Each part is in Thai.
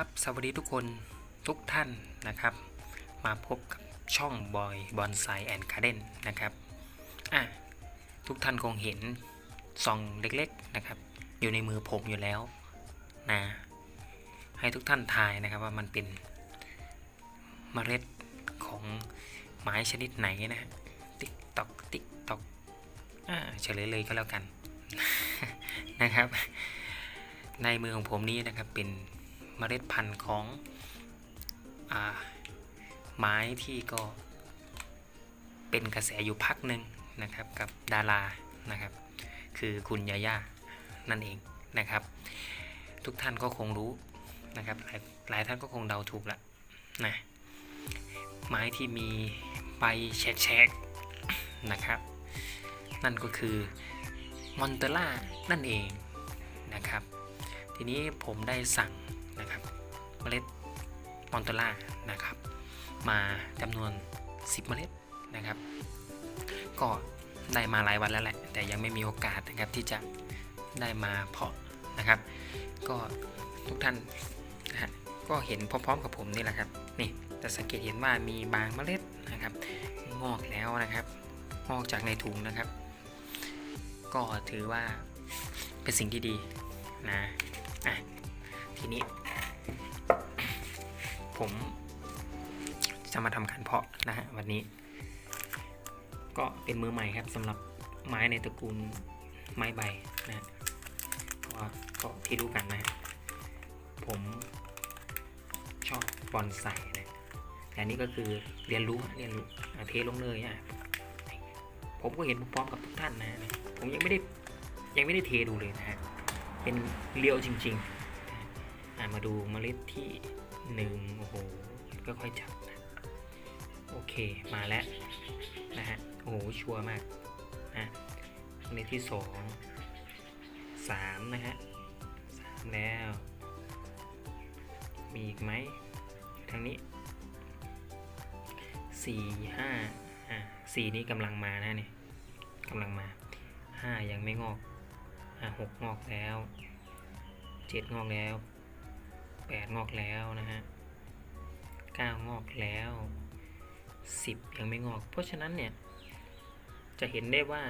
ครับสวัสดีทุกคนทุกท่านนะครับ มาพบกับช่องบอยบอนไซแอนด์การ์เดนนะครับอะทุกท่านคงเห็นซองเล็กๆนะครับ อยู่ในมือผมอยู่แล้วนะให้ทุกท่านทายนะครับว่ามันเป็นเมล็ดของไม้ชนิดไหนนะฮะติ๊กตอกติ๊กตอกอ่าเฉลยเลยก็แล้วกันนะครับ ในมือของผมนี้นะครับเป็น เมล็ดพันธุ์ของอไม้ที่ก็เป็นกระแสอยู่พักหนึ่งนะครับกับดารานะครับ คือคุณยาย่านั่นเองนะครับ ทุกท่านก็คงรู้นะครับหลายหลายท่านก็คงเดาถูกละนะไม้ที่มีใบแฉกๆนะครับ นั่นก็คือมอนเตล่านั่นเองนะครับ ทีนี้ผมได้สั่ง มล็ดมอนตล่านะครับ มาจำนวน 10 เมล็ดนะครับ ก็ได้มาหลายวันแล้วแหละ แต่ยังไม่มีโอกาสนะครับที่จะได้มาเพาะนะครับ ก็ทุกท่านนะฮะก็เห็นพร้อมๆกับผมนี่แหละครับนี่จะสังเกตเห็นว่ามีบางเมล็ดนะครับ งอกแล้วนะครับงอกจากในถุงนะครับ ก็ถือว่าเป็นสิ่งที่ดีนะอะทีนี้ ผมจะมาทำการเพาะนะฮะวันนี้ ก็เป็นมือใหม่ครับสำหรับไม้ในตระกูลไม้ใบนะฮะก็ก็ที่รู้กันนะฮะผมชอบบอนไซนะแต่นี้ก็คือเรียนรู้เรียนรู้เทลงเลยอะผมก็เห็นพร้อมกับทุกท่านนะ ผมยังไม่ได้ยังไม่ได้เทดูเลยนะฮะเป็นเรียวจริงๆมาดูเมล็ดที่ หนึ่งโอ้โหก็ค่อยจับนะโอเคมาแล้วนะฮะโอ้โหชัวร์มากนะเม็ดที่สองสามนะฮะสามแล้ว มีอีกไหมทางนี้สี่ห้าอะสี่นี้กำลังมานะเนี่ยกำลังมาห้ายังไม่งอกอะหกงอกแล้วเจ็ดงอกแล้ว แปดงอกแล้วนะฮะเก้างอกแล้วสิบยังไม่งอก เพราะฉะนั้นเนี่ย จะเห็นได้ว่า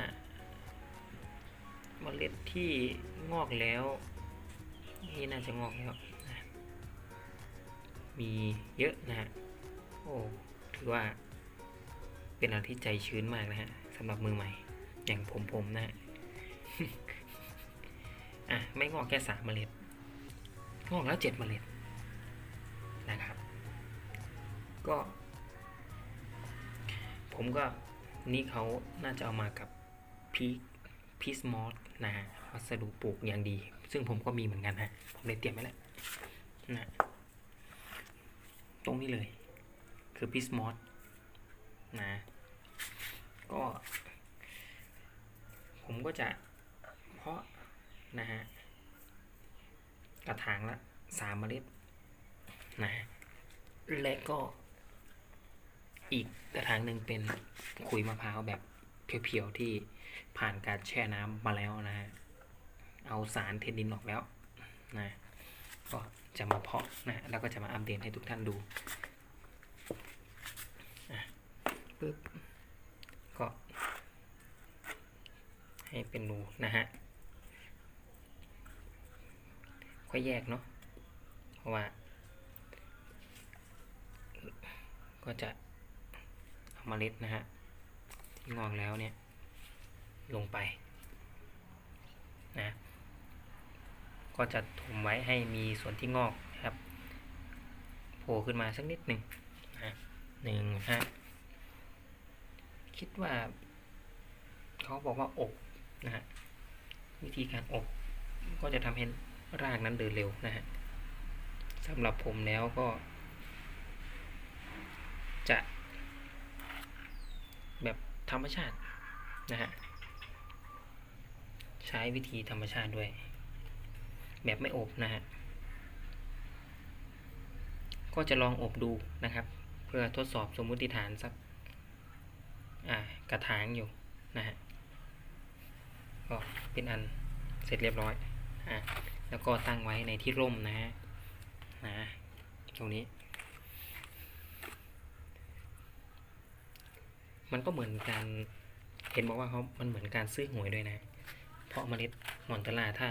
เมล็ดที่งอกแล้ว นี่น่าจะงอกแล้วนะมีเยอะนะฮะ โอ้ ถือว่าเป็นอะไรที่ใจชื้นมากนะฮะสำหรับมือใหม่ อย่างผมผมนะฮะอะ ไม่งอกแค่สามเมล็ด งอกแล้วเจ็ดเมล็ดนะครับ ก็ ผมก็นี่เขาน่าจะเอามากับพีพีสมอสนะฮะวัสดุปลูกอย่างดี ซึ่งผมก็มีเหมือนกันฮะผมเลยเตรียมไว้แล้วนะตรงนี้เลย คือพิสมอสนะก็ ผมก็จะเพาะนะฮะ กระถางละสามเมล็ดนะและก็อีกกระถางหนึ่งเป็นขุยมะพร้าวแบบเพียวๆที่ผ่านการแช่น้ำมาแล้วนะฮะเอาสารเทนนินออกแล้วนะก็จะมาเพาะนะแล้วก็จะมาอัปเดตให้ทุกท่านดูอะปึ๊บก็ให้เป็นรูนะฮะ ค่อยแยกเนาะ เพราะว่า ก็จะเอาเมล็ดนะฮะที่งอกแล้วเนี่ย ลงไปนะ ก็จะถมไว้ให้มีส่วนที่งอกนะครับ โผล่ขึ้นมาสักนิดหนึ่งนะหนึ่งฮะคิดว่า เขาบอกว่าอบนะฮะวิธีการอบก็จะทำให้ รากนั้นเดินเร็วนะฮะสำหรับผมแล้วก็ จะแบบธรรมชาตินะฮะใช้วิธีธรรมชาติด้วย แบบไม่อบนะฮะก็จะลองอบดูนะครับ เพื่อทดสอบสมมุติฐานสักอ่ากระถางอยู่นะฮะก็เป็นอันเสร็จเรียบร้อยอะ แล้วก็ตั้งไว้ในที่ร่มนะฮะนะ ตรงนี้ มันก็เหมือนการเห็นบอกว่าเขามันเหมือนการซื้อหวยด้วยนะ เพราะเมล็ดมอนตลาถ้า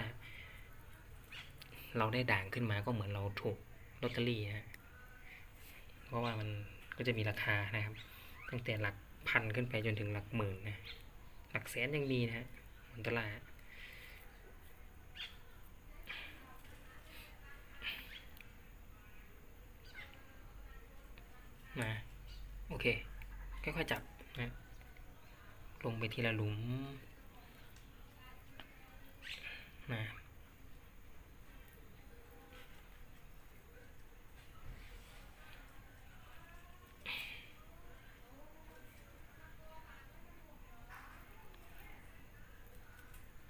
เราได้ด่างขึ้นมาก็เหมือนเราถูกลอตเตอรี่ฮะเพราะว่ามันก็จะมีราคานะครับ ตั้งแต่หลักพันขึ้นไปจนถึงหลักหมื่นนะ หลักแสนยังมีนะฮะมอนตลามาโอเค ค่อยๆจับนะลงไปทีละหลุมมา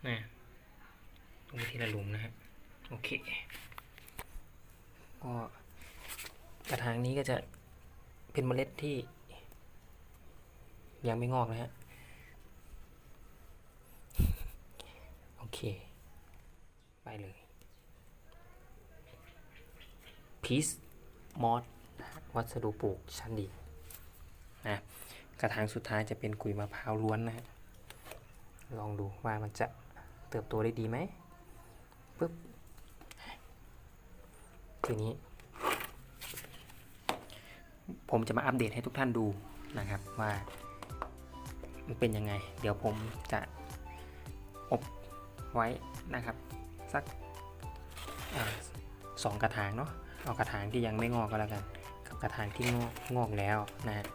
นะลงไปทีละหลุมนะฮะโอเค ก็กระถางนี้ก็จะเป็นเมล็ดที่ ยังไม่งอกนะฮะ โอเค ไปเลย พีซมอสวัสดุปลูกชั้นดีนะกระถางสุดท้ายจะเป็นกุยมะพร้าวล้วนนะฮะ ลองดูว่ามันจะเติบโตได้ดีไหมปึ๊บทีนี้ ผมจะมาอัปเดตให้ทุกท่านดูนะครับว่า มันเป็นยังไง เดี๋ยวผมจะอบไว้นะครับ สักอสองกระถางเนาะเอากระถางที่ยังไม่งอกก็แล้วกัน กับกระถางที่งอกงอกแล้วนะ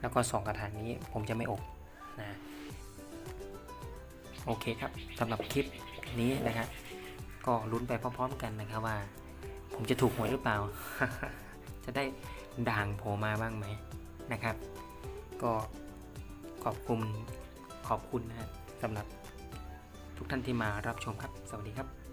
แล้วก็สองกระถางนี้ผมจะไม่อบนะโอเคครับสำหรับคลิปนี้นะครับก็ลุ้นไปพร้อมๆกันนะครับว่า ผมจะถูกหวยหรือเปล่า จะได้ด่างโผล่มาบ้างไหมนะครับ ก็ ขอบคุณขอบคุณนะฮะสำหรับทุกท่านที่มารับชมครับ สวัสดีครับ